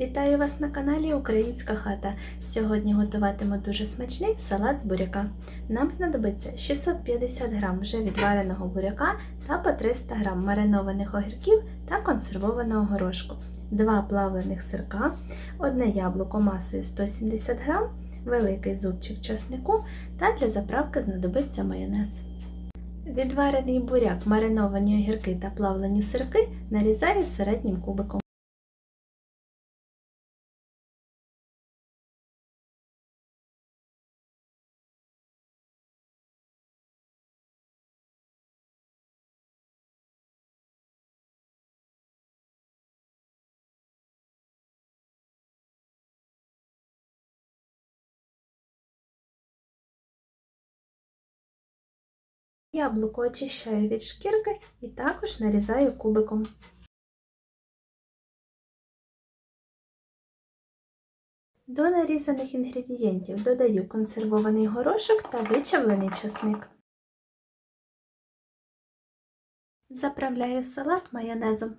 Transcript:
Вітаю вас на каналі Українська хата. Сьогодні готуватиму дуже смачний салат з буряка. Нам знадобиться 650 г вже відвареного буряка та по 300 г маринованих огірків та консервованого горошку, 2 плавлених сирка, одне яблуко масою 170 г, великий зубчик часнику та для заправки знадобиться майонез. Відварений буряк, мариновані огірки та плавлені сирки нарізаю середнім кубиком. Яблуко очищаю від шкірки і також нарізаю кубиком. До нарізаних інгредієнтів додаю консервований горошок та вичавлений часник. Заправляю салат майонезом.